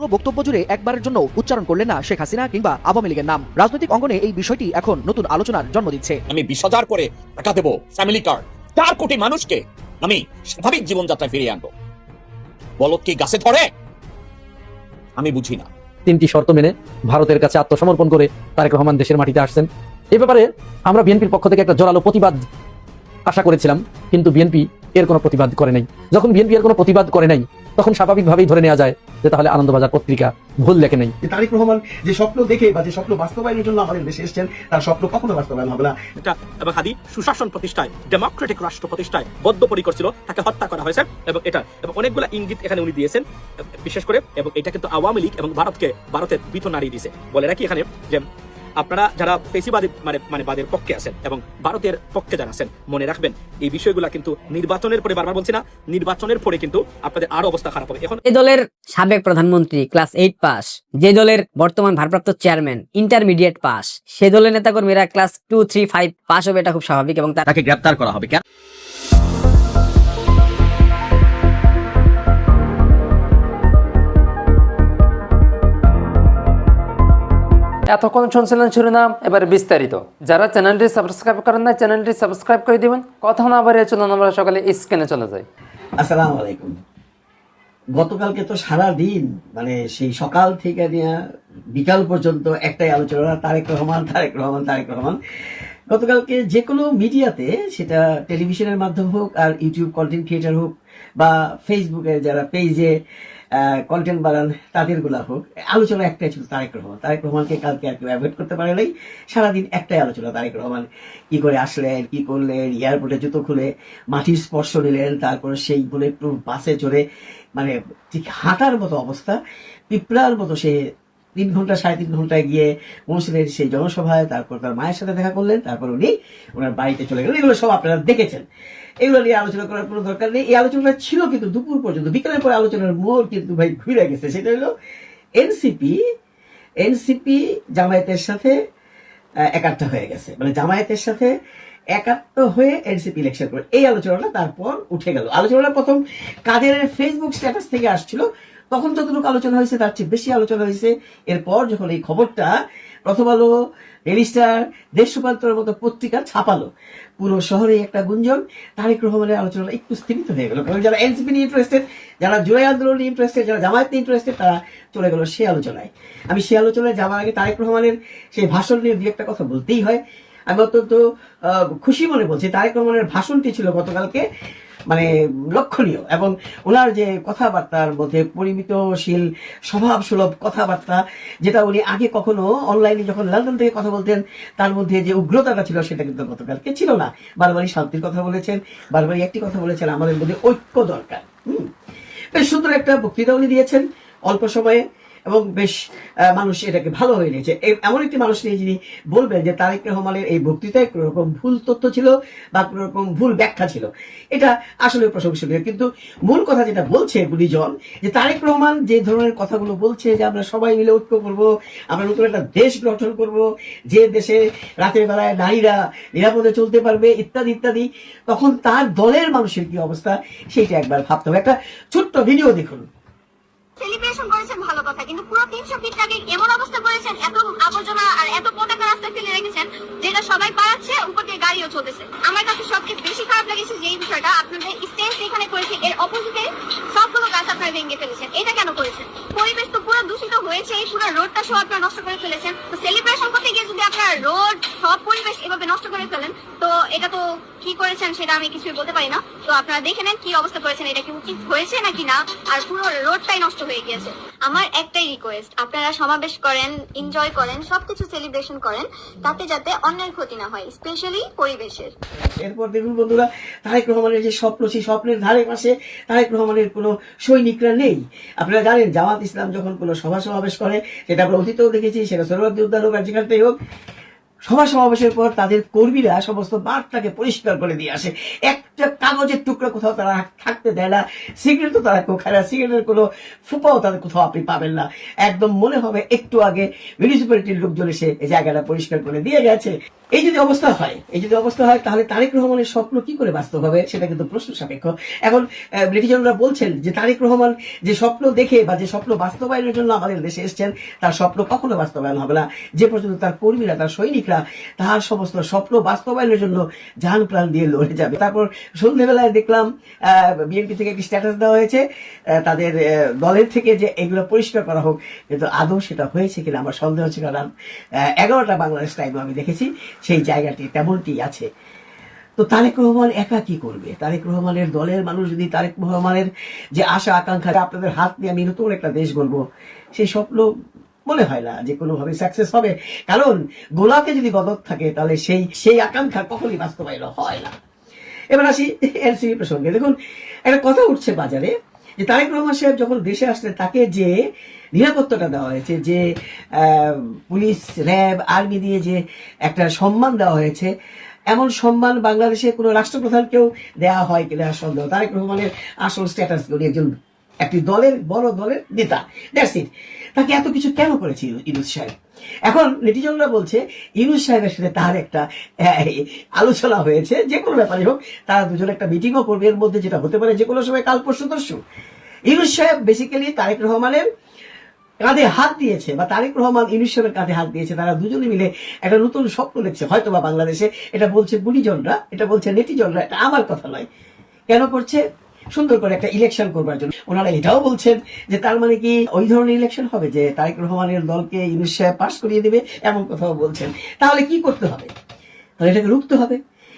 পুরো বক্তব্য জুড়ে একবারের জন্য উচ্চারণ করলেন না শেখ হাসিনা কিংবা আওয়ামী লীগের নাম। রাজনৈতিক অঙ্গনে এই বিষয়টি এখন নতুন আলোচনার জন্ম দিচ্ছে। আমি বিশ হাজার করে টাকা দেবো ফ্যামিলি কার্ড চার কোটি মানুষকে আমি স্বাভাবিক জীবনযাত্রায় ফিরিয়ে আনব। বলত কি গাছে ধরে? আমি বুঝি না। তিনটি শর্ত মেনে ভারতের কাছে আত্মসমর্পণ করে তারেক রহমান দেশের মাটিতে আসছেন। এ ব্যাপারে আমরা বিএনপির পক্ষ থেকে একটা জোরালো প্রতিবাদ আশা করেছিলাম কিন্তু বিএনপি এর কোনো প্রতিবাদ করে নাই। যখন বিএনপি এর কোনো প্রতিবাদ করে নাই তখন স্বাভাবিকভাবেই ধরে নেওয়া যায় যে তাহলে আনন্দবাজার পত্রিকা ভুল লেখে নেই। তারেক রহমান যে স্বপ্ন দেখে বা যে স্বপ্ন বাস্তবায়নের জন্য আমাদের দেশে এসেছেন তার স্বপ্ন কখনো বাস্তবায়ন হবে না। এটা এবং হাদি সুশাসন প্রতিষ্ঠায় ডেমোক্রেটিক রাষ্ট্র প্রতিষ্ঠায় বদ্ধপরিকর ছিল তাকে হত্যা করা হয়েছে এবং এটা এবং অনেকগুলো ইঙ্গিত এখানে উনি দিয়েছেন বিশেষ করে এবং এটা কিন্তু আওয়ামী লীগ এবং ভারতকে ভারতের বিত নাড়িয়ে দিয়েছে। বলে রাখি এখানে যে আপনারা যারা ফেসিবাদী মানে মানে বাদের পক্ষে আছেন এবং ভারতের পক্ষে যারা আছেন মনে রাখবেন এই বিষয়গুলা কিন্তু নির্বাচনের পরে বারবার বলছি না নির্বাচনের পরে কিন্তু আপনাদের আরও অবস্থা খারাপ হবে। এখন যে দলের সাবেক প্রধানমন্ত্রী ক্লাস এইট পাস যে দলের বর্তমান ভারপ্রাপ্ত চেয়ারম্যান ইন্টারমিডিয়েট পাস সে দলের নেতাকর্মীরা class two three five pass হবে এটা খুব স্বাভাবিক এবং তাকে গ্রেপ্তার করা হবে। কেন? এতক্ষণ শুনছিলেন শিরোনাম, এবার বিস্তারিত। যারা চ্যানেলটি সাবস্ক্রাইব করেন না চ্যানেলটি সাবস্ক্রাইব করে দিবেন। কথা না বাড়িয়ে চলুন, আমরা সকালে স্ক্রিনে চলে যাই। আসসালামু আলাইকুম। গতকালকে তো সারা দিন মানে সেই সকাল থেকে নিয়ে বিকাল পর্যন্ত একটাই আলোচনা, তারেক রহমান তারেক রহমান তারেক রহমান। গতকালকে যে কোনো মিডিয়াতে, সেটা টেলিভিশনের মাধ্যম হোক আর ইউটিউব কন্টেন্ট ক্রিয়েটার হোক, বা ফেসবুকে যারা পেজে কন্টেন্ট বানান, তাদেরগুলা হোক। আলোচনা একটাই ছিল তারেক রহমান। তারেক রহমানকে কালকে আর কেউ অ্যাভয়েড করতে পারে নাই। সারাদিন একটাই আলোচনা, তারেক রহমান কি করে আসলেন, কি করলেন এয়ারপোর্টে জুতো খুলে মাটির স্পর্শ নিলেন, তারপরে সেই বুলেট প্রুফ বাসে চড়ে মানে ঠিক হাঁটার মতো অবস্থা। পিঁপড়ার মতো সে তিন ঘণ্টা, সাড়ে তিন ঘন্টায় গিয়ে পৌঁছলেন সেই জনসভায়। তারপর তার মায়ের সাথে দেখা করলেন। তারপর উনি ওনার বাড়িতে চলে গেলেন। এগুলো সব আপনারা দেখেছেন। এগুলো নিয়ে আলোচনা করার কোনো দরকার নেই। এই আলোচনাটা ছিল কিন্তু দুপুর পর্যন্ত। বিকালের পরে আলোচনার মোড় কিন্তু ভাই ঘুরে গেছে। সেটা হলো এনসিপি এনসিপি জামায়াতের সাথে একাত্ম হয়ে গেছে। মানে জামায়াতের সাথে একাত্ম হয়ে এনসিপি ইলেকশন করে। এই আলোচনাটা তারপর উঠে গেল। আলোচনাটা প্রথম কাদের ফেসবুক স্ট্যাটাস থেকে আসছিল, তখন যতটুকু আলোচনা হয়েছে তার চেয়ে বেশি আলোচনা হয়েছে। এরপর যখন এই খবরটা প্রথম আলো রেলিস্টার দেশ রূপান্তরের মতো পত্রিকা ছাপালো। পুরো শহরে একটা গুঞ্জন। তারেক রহমানের আলোচনা একটু স্থগিত হয়ে গেল। কারণ যারা এনসিপি নিয়ে ইন্টারেস্টেড যারা জুলাই আন্দোলন ইন্টারেস্টেড যারা জামায়াত নিয়ে ইন্টারেস্টেড তারা চলে গেল সে আলোচনায়। আমি সে আলোচনায় যাওয়ার আগে তারেক রহমানের সেই ভাষণ নিয়ে দু একটা কথা বলতেই হয়। আমি অত্যন্ত খুশি মনে বলছি। তারেক রহমানের ভাষণটি ছিল গতকালকে মানে লক্ষণীয় এবং ওনার যে কথাবার্তার মধ্যে পরিমিতশীল স্বভাব সুলভ কথাবার্তা, যেটা উনি আগে কখনো অনলাইনে যখন লন্ডন থেকে কথা বলতেন, তার মধ্যে যে উগ্রতাটা ছিল সেটা কিন্তু গতকালকে ছিল না। বারবারই শান্তির কথা বলেছেন, বারবারই একটি কথা বলেছেন, আমাদের মধ্যে ঐক্য দরকার। হুম। বেশ সুন্দর একটা বক্তৃতা উনি দিয়েছেন অল্প সময়ে। এবং বেশ মানুষ এটাকে ভালো হয়ে নিয়েছে। এমন একটি মানুষ নিয়ে যিনি বলবেন যে তারেক রহমানের এই বক্তৃতায় কোনো রকম ভুল তথ্য ছিল বা কোনো রকম ভুল ব্যাখ্যা ছিল। এটা আসলে প্রশংসনীয়। কিন্তু মূল কথা যেটা বলছে গুলিজন যে তারেক রহমান যে ধরনের কথাগুলো বলছে যে আমরা সবাই মিলে ঐক্য করব, আমরা নতুন একটা দেশ গঠন করব, যে দেশে রাতের বেলায় নারীরা নিরাপদে চলতে পারবে, ইত্যাদি ইত্যাদি, তখন তার দলের মানুষের কি অবস্থা, সেইটা একবার ভাবতে হবে। একটা ছোট্ট ভিডিও দেখুন। সেলিব্রেশন করেছেন ভালো কথা, কিন্তু পুরো তিনশো ফিট টাকে এমন অবস্থা করেছেন, এত আবর্জনা আর এত পতাকা রাস্তায় ফেলে রেখেছেন, যেটা সবাই পাড়াচ্ছে উপর দিয়ে গাড়িও চলতেছে। আমার কাছে সবচেয়ে বেশি খারাপ লেগেছে যে বিষয়টা আপনাদের স্টেজ যেখানে করেছে, এর অপোজিটে সবগুলো গাছ আপনারা ভেঙে ফেলেছেন। এটা কেন করেছেন? পরিবেশ তো পুরো দূষিত হয়েছে এই পুরো রোডটা সব আপনারা নষ্ট করে ফেলেছেন। তো সেলিব্রেশন করতে গিয়ে যদি আপনারা রোড সব পরিবেশ এভাবে নষ্ট করে ফেলেন এটা তো কি করেছেন সেটা আমি কিছুই বলতে পারি না। তো আপনারা দেখে নেন কি অবস্থা করেছেন, এটা কি উচিত হয়েছে নাকি না, আর পুরো রোডটাই নষ্ট হয়ে গিয়েছে। আমার একটাই রিকোয়েস্ট আপনারা সমাবেশ করেন এনজয় করেন, সবকিছু সেলিব্রেশন করেন, তাতে যাতে অন্যের ক্ষতি না হয় স্পেশালি পরিবেশের। এরপর দেখুন বন্ধুরা, তারেক রহমানের যে স্বপ্ন, সেই স্বপ্নের ধারে পাশে তারেক রহমানের কোনো সৈনিকরা নেই। আপনারা জানেন, জামাত ইসলাম যখন কোনো সভা সমাবেশ করে, সেটা আমরা অতীতেও দেখেছি, সেটা সরোয়ার্দী উদ্যান হোক, আর যেখানটাই হোক সভা সমাবেশের পর তাদের কর্মীরা সমস্ত মাঠটাকে পরিষ্কার করে দিয়ে আসে। একটা কাগজের টুকরা কোথাও তারা থাকতে দেয় না। সিগারেট তো তারা কেউ খায় না। সিগারেটের কোনো ফুপাও তাদের কোথাও আপনি পাবেন না। একদম মনে হবে একটু আগে মিউনিসিপ্যালিটির লোকজন এসে এই জায়গাটা পরিষ্কার করে দিয়ে গেছে। এই যদি অবস্থা হয় এই যদি অবস্থা হয় তাহলে তারেক রহমানের স্বপ্ন কি করে বাস্তব হবে? সেটা কিন্তু প্রশ্ন সাপেক্ষ। এখন আহ, ব্রিটিশনরা বলছেন যে তারেক রহমান যে স্বপ্ন দেখে বা যে স্বপ্ন বাস্তবায়নের জন্য আমাদের দেশে এসেছেন তার স্বপ্ন কখনো বাস্তবায়ন হবে না। যে পর্যন্ত তার কর্মীরা তার সৈনিকরা তার সমস্ত স্বপ্ন বাস্তবায়নের জন্য জান প্রাণ দিয়ে লড়ে যাবে। তারপর সন্ধ্যেবেলায় দেখলাম বিএনপি থেকে একটি স্ট্যাটাস দেওয়া হয়েছে। তাদের দলের থেকে যে এগুলো পরিষ্কার করা হোক, কিন্তু আদৌ সেটা হয়েছে কিনা আমার সন্দেহ হচ্ছে কারণ এগারোটা বাংলাদেশ টাইম আমি দেখেছি, সেই জায়গাটি তেমনটি আছে। তো তারেক রহমান একা কি করবে? তারেক রহমানের দলের মানুষ যদি তারেক রহমানের যে আশা, আকাঙ্ক্ষা, আপনাদের হাত নিয়ে আমি নতুন একটা দেশ গড়বো, সেই স্বপ্ন মনে হয় না যে কোনোভাবে সাকসেস হবে। কারণ গোলাতে যদি গদক থাকে, তাহলে সেই সেই আকাঙ্ক্ষা কখনই বাস্তবায়ন হয় না। এবার আসি এনসিপি প্রসঙ্গে। দেখুন, একটা কথা উঠছে বাজারে যে তারেক রহমান সাহেব যখন দেশে আসলেন, তাকে যে নিরাপত্তাটা দেওয়া হয়েছে, যে পুলিশ, র্যাব, আর্মি দিয়ে যে একটা সম্মান দেওয়া হয়েছে, এমন সম্মান বাংলাদেশে কোনো রাষ্ট্রপ্রধানকেও দেওয়া হয় কিনা সন্দেহ। তারেক রহমানের আসল স্ট্যাটাস উনি একজন, একটি দলের, বড় দলের নেতা। দ্যাটস ইট তাকে এত কিছু কেন করেছে ইনু- সাহেব? এখন নেটিজনরা বলছে, ইনুস সাহেবের সাথে তার একটা আলোচনা হয়েছে, যে কোনো ব্যাপারে হোক, তারা দুজন একটা মিটিংও করবে, এর মধ্যে যেটা হতে পারে যে কোনো সময় কাল পরশু দর্শু ইনুস সাহেব বেসিক্যালি তারেক রহমানের কাঁধে হাত দিয়েছে, বা তারেক রহমান ইউনুস সাহেবের কাঁধে হাত দিয়েছে, তারা দুজনে মিলে একটা নতুন স্বপ্ন দেখছে হয়তো বা বাংলাদেশে। এটা বলছে গুণীজনরা, এটা বলছে নেটিজনরা, এটা আমার কথা নয়। কেন করছে? সুন্দর করে একটা ইলেকশন করবার জন্য। ওনারা এটাও বলছেন যে তার মানে কি ওই ধরনের ইলেকশন হবে যে তারেক রহমানের দলকে ইউনুস সাহেব পাশ করিয়ে দেবে এমন কথাও বলছেন। তাহলে কি করতে হবে? তাহলে এটাকে রুখতে হবে।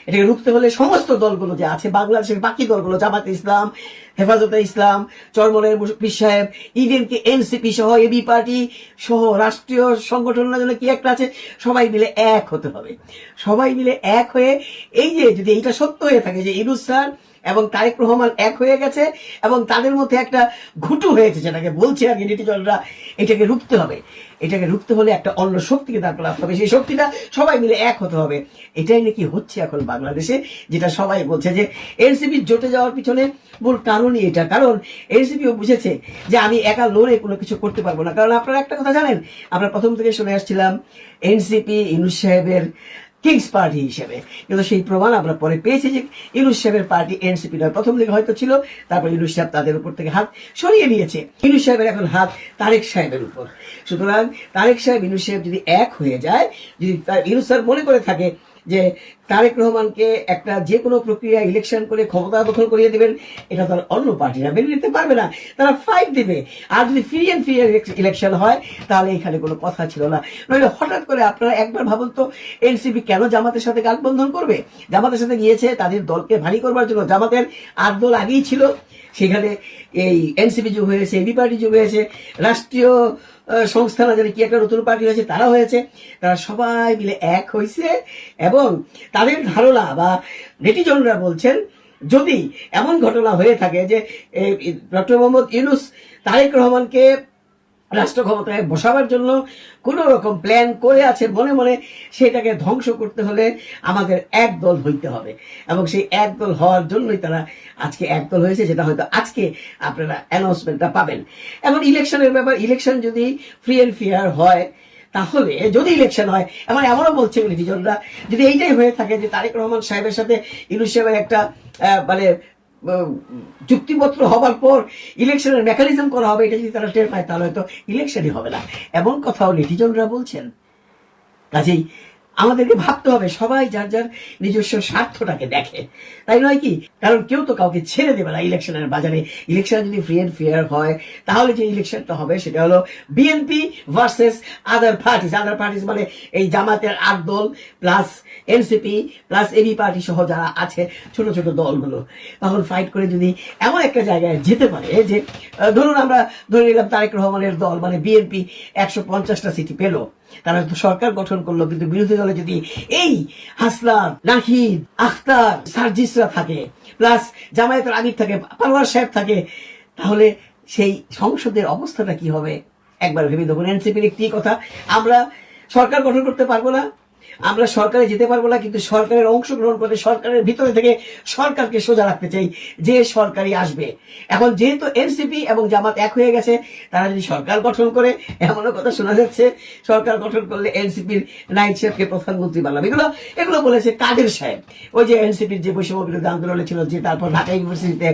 এটাকে রুখতে হলে সমস্ত দলগুলো যে আছে, বাংলাদেশের বাকি দলগুলো, জামাতে ইসলাম, হেফাজতে ইসলাম চরমনের মুশফির সাহেব ইভেন কি এনসিপি সহ এবি পার্টি সহ, রাষ্ট্রীয় সংগঠনের জন্য কি একটা আছে, সবাই মিলে এক হতে হবে। সবাই মিলে এক হয়ে এই যে যদি এইটা সত্য হয়ে থাকে যে ইনুস স্যার এবং তারেক রহমান এক হয়ে গেছে এবং তাদের মধ্যে একটা ঘুটু হয়েছে যেটাকে বলছে আর নেটিজনরা এটাকে রুখতে হবে। এটাকে রুখতে হলে একটা অন্য শক্তিকে দাঁড় করাতে হবে। সেই শক্তিটা সবাই মিলে এক হতে হবে। এটাই নাকি হচ্ছে এখন বাংলাদেশে, যেটা সবাই বলছে যে এনসিপি জোটে যাওয়ার পিছনে মূল কারণই এটা। কারণ এনসিপিও বুঝেছে যে আমি একা লড়ে কোনো কিছু করতে পারব না। কারণ আপনারা একটা কথা জানেন, আমরা প্রথম থেকে শুনে আসছিলাম, এনসিপি ইনুস সাহেবের কিংস পার্টি হিসেবে। কিন্তু সেই প্রমাণ আমরা পরে পেয়েছি যে ইউনুস সাহেবের পার্টি এনসিপি নয়। প্রথম দিকে হয়তো ছিল, তারপর ইউনুস সাহেব তাদের উপর থেকে হাত সরিয়ে নিয়েছে। ইউনুস সাহেবের এখন হাত তারেক সাহেবের উপর। সুতরাং তারেক সাহেব, ইউনুস সাহেব যদি এক হয়ে যায়, যদি ইউনুস সাহেব মনে করে থাকে যে তারেক রহমানকে একটা যে কোনো প্রক্রিয়া ইলেকশন করে ক্ষমতা দখল করিয়ে দেবেন, এটা তার অন্য পার্টিরা মেনে নিতে পারবে না, তারা ফাইট দেবে। আর যদি ফ্রি অ্যান্ড ফ্রি ইলেকশন হয়, তাহলে এখানে কোনো কথা ছিল না। নইলে হঠাৎ করে আপনারা একবার ভাবুন তো এনসিপি কেন জামাতের সাথে গাঠবন্ধন করবে? জামাতের সাথে গিয়েছে, তাদের দলকে ভারী করবার জন্য জামাতের আট দল আগেই ছিল। সেখানে এই এনসিপি যুগ হয়েছে এবি পার্টি যুগ হয়েছে, রাষ্ট্রীয় সংস্থা না জানি কি একটা নতুন পার্টি হয়েছে, তারা হয়েছে। তারা সবাই মিলে এক হয়েছে এবং তাদের ধারণা বা নেটিজনরা বলছেন, যদি এমন ঘটনা হয়ে থাকে যে ডক্টর মোহাম্মদ ইউনুস তারেক রহমানকে রাষ্ট্র ক্ষমতায় বসাবার জন্য কোনো রকম প্ল্যান করে আছে মনে মনে সেটাকে ধ্বংস করতে হলে আমাদের এক দল হইতে হবে। এবং সেই এক দল হওয়ার জন্যই তারা আজকে এক দল হয়েছে যেটা হয়তো আজকে আপনারা অ্যানাউন্সমেন্টটা পাবেন। এখন ইলেকশনের ব্যাপার ইলেকশন যদি ফ্রি অ্যান্ড ফেয়ার হয়, তাহলে যদি ইলেকশন হয়, এমন এমনও বলছে নেটিজনরা যদি এইটাই হয়ে থাকে যে তারেক রহমান সাহেবের সাথে ইউনুস সাহেবের একটা মানে চুক্তিপত্র হবার পর ইলেকশনের মেকানিজম করা হবে, এটা যদি তারা টের পায়, তাহলে হয়তো ইলেকশনই হবে না। এমন কথাও নেটিজনরা বলছেন। কাজেই আমাদেরকে ভাবতে হবে, সবাই যার যার নিজস্ব স্বার্থটাকে দেখে। তাই নয় কি? কারণ কেউ তো কাউকে ছেড়ে দেবে না ইলেকশনের বাজারে। ইলেকশন যদি ফ্রি অ্যান্ড ফেয়ার হয়, তাহলে যে ইলেকশনটা হবে সেটা হলো BNP versus other parties other parties মানে এই জামাতের আট দল plus NCP plus AB party সহ যারা আছে, ছোট ছোট দলগুলো। তখন ফাইট করে যদি এমন একটা জায়গায় যেতে পারে যে ধরুন আমরা ধরে নিলাম তারেক রহমানের দল মানে বিএনপি একশো পঞ্চাশটা সিটি পেল। তারা তো সরকার গঠন করল, কিন্তু বিরোধী দলে যদি এই হাসলান নাহিদ, আখতার, সার্জিসরা থাকে প্লাস জামায়াতের আমির থাকে পালোয়ার সাহেব থাকে, তাহলে সেই সংসদের অবস্থাটা কি হবে? একবার ভেবে দেখুন, এনসিপির একটি কথা, আমরা সরকার গঠন করতে পারব না। আমরা সরকারে যেতে পারব না, কিন্তু সরকারের অংশগ্রহণ করতে সরকারের ভিতরে থেকে সরকারকে সোজা রাখতে চাই, যে সরকারই আসবে। এখন যেহেতু এনসিপি এবং জামাত এক হয়ে গেছে, তারা যদি সরকার গঠন করে, এমনও কথা শোনা যাচ্ছে, সরকার গঠন করলে এনসিপির নাইট শেফকে প্রধানমন্ত্রী বানাবে। এগুলো এগুলো বলেছে কাদের সাহেব? ওই যে এনসিপির যে বৈষম্য বিরোধী আন্দোলনে ছিল, যে তারপর ঢাকা ইউনিভার্সিটিতে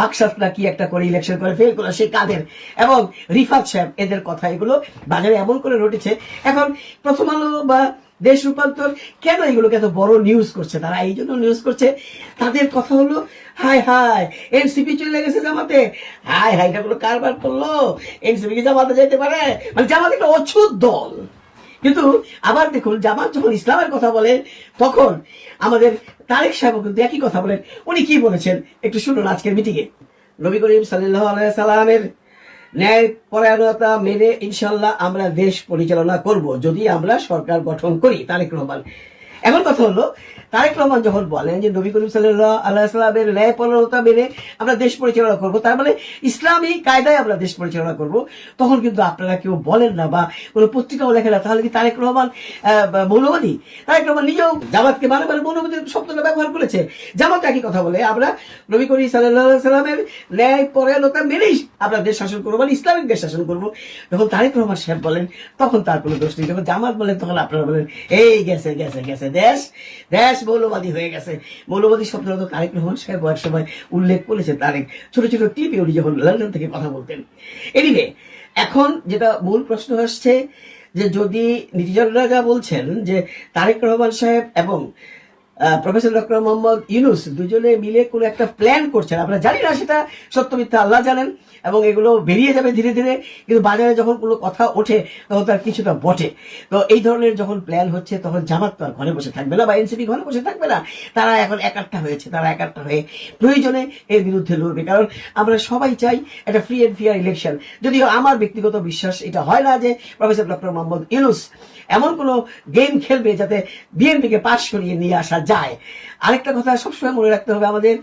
বাকশাস কি একটা করে ইলেকশন করে ফেল করল, সে কাদের? এবং রিফাত সাহেব, এদের কথা এগুলো বাজারে এমন করে রটেছে। এখন প্রথম আলো বা দেশ রূপান্তর, কেন এগুলোকে এত বড় নিউজ করছে? তারা এই জন্য নিউজ করছে। তাদের কথা হলো হাই হাই এনসিপি চলে গেছে জামাতে। হাই হাই এটা কারবার করল? এনসিপি কি জামাতে যেতে পারে? মানে জামাত একটা অছুত দল। কিন্তু আবার দেখুন, জামাত যখন ইসলামের কথা বলে তখন আমাদের তারেক সাহেব কিন্তু একই কথা বলেন। উনি কি বলেছেন? একটু শুনুন আজকের মিটিংয়ে নবী করিম সাল্লাহ সাল্লামের ন্যায় পরায়ণতা মেনে ইনশাল্লাহ আমরা দেশ পরিচালনা করব, যদি আমরা সরকার গঠন করি, তারেক রহমান। এমন কথা হলো, তারেক রহমান যখন বলেন যে নবী করিম সাল্লাহ আল্লাহ সাল্লামের ন্যায় পরায়ণতা মেনে আমরা দেশ পরিচালনা করব, তার মানে ইসলামী কায়দায় আমরা দেশ পরিচালনা করব, তখন কিন্তু আপনারা কেউ বলেন না বা কোনো পত্রিকাও লেখে না, তাহলে কি তারেক রহমান মৌলবাদী? তারেক রহমান নিজেও জামাতকে বারে বারে মৌলবাদীর শব্দটা ব্যবহার করেছে, জামাত একই কথা বলে, আমরা নবী করি সাল্লাহ সাল্লামের ন্যায় পরায়ণতা মেনেই আমরা দেশ শাসন করব মানে ইসলামিক দেশ শাসন করব। যখন তারেক রহমান সাহেব বলেন, তখন তার কোনো দোষ নেই, যখন জামাত বলেন, তখন আপনারা বলেন, এই গেছে গেছে গেছে। দেশ দেশ মৌলবাদী হয়ে গেছে। মৌলবাদী শব্দটা তারেক রহমান সাহেব এক সময় উল্লেখ করেছে তারেক। ছোট ছোট ক্লিপে উনি যখন লন্ডন থেকে কথা বলতেন। এদিকে এখন যেটা মূল প্রশ্ন আসছে যে যদি নির্জনরা যা বলছেন যে তারেক রহমান সাহেব এবং প্রফেসর ডক্টর মোহাম্মদ ইউনুস দুজনে মিলে কোনো একটা প্ল্যান করছেন। আমরা জানি না সেটা সত্য মিথ্যা, আল্লাহ জানেন এবং এগুলো বেরিয়ে যাবে ধীরে ধীরে। কিন্তু বাজারে যখন কোনো কথা ওঠে, তখন তার কিছুটা বটে। তো এই ধরনের যখন প্ল্যান হচ্ছে, তখন জামাত তো আর ঘরে বসে থাকবে না বা এনসিপি ঘরে বসে থাকবে না। তারা এখন একাট্টা হয়েছে, তারা একাট্টা হয়ে প্রয়োজনে এর বিরুদ্ধে লড়বে। কারণ আমরা সবাই চাই একটা ফ্রি অ্যান্ড ফেয়ার ইলেকশন যদিও আমার ব্যক্তিগত বিশ্বাস এটা হয় না যে প্রফেসর ডক্টর মোহাম্মদ ইউনুস এমন কোনো গেম খেলবে যাতে বিএনপিকে পাশ করিয়ে নিয়ে আসা যায়। আরেকটা কথা সবসময় মনে রাখতে হবে আমাদের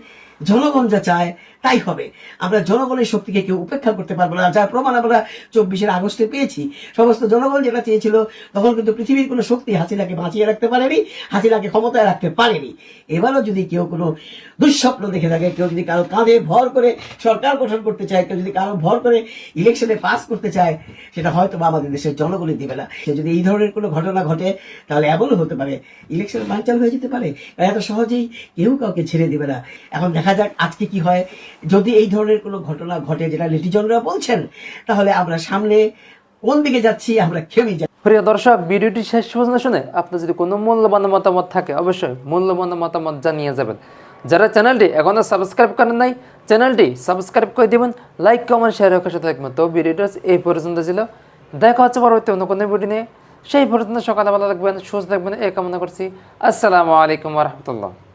জনগণ যা চায় তাই হবে। আমরা জনগণের শক্তিকে কেউ উপেক্ষা করতে পারব না। যার প্রমাণ আমরা চব্বিশের আগস্টে পেয়েছি। সমস্ত জনগণ যেটা চেয়েছিল, তখন কিন্তু পৃথিবীর কোনো শক্তি হাসিনাকে বাঁচিয়ে রাখতে পারেনি, হাসিনাকে ক্ষমতায় রাখতে পারেনি। এবারও যদি কেউ কোনো দুঃস্বপ্ন দেখে থাকে, কেউ যদি কারও কাঁধে ভর করে সরকার গঠন করতে চায়, কেউ যদি কারও ভর করে ইলেকশনে পাস করতে চায়, সেটা হয়তো বা আমাদের দেশের জনগণই দিবে না। সে যদি এই ধরনের কোনো ঘটনা ঘটে, তাহলে এমনও হতে পারে, ইলেকশন বানচাল হয়ে যেতে পারে। এত সহজেই কেউ কাউকে ছেড়ে দিবে না। এখন দেখা যাক আজকে কি হয়। যদি এই ধরনের কোনো ঘটনা ঘটে যেটা লিটিজনরা বলছেন, তাহলে আমরা সামনে কোন দিকে যাচ্ছি, আমরা খেয়েই যাচ্ছি। প্রিয় দর্শক, ভিডিওটি শেষ পর্যন্ত শুনে আপনার যদি কোনো মূল্যবান মতামত থাকে, অবশ্যই মূল্যবান মতামত জানিয়ে যাবেন। যারা চ্যানেলটি এখনও সাবস্ক্রাইব করেন নাই, চ্যানেলটি সাবস্ক্রাইব করে দিবেন, লাইক, কমেন্ট, শেয়ার রাখার সাথে থাকবেন। তো ভিডিওটা এই পর্যন্ত ছিল। দেখা হচ্ছে পরবর্তী অন্য কোনো ভিডিও নিয়ে। সেই পর্যন্ত সকালে ভালো থাকবেন, সুস্থ থাকবেন, এই কামনা করছি। আসসালামু আলাইকুম রহমতুল্লাহ।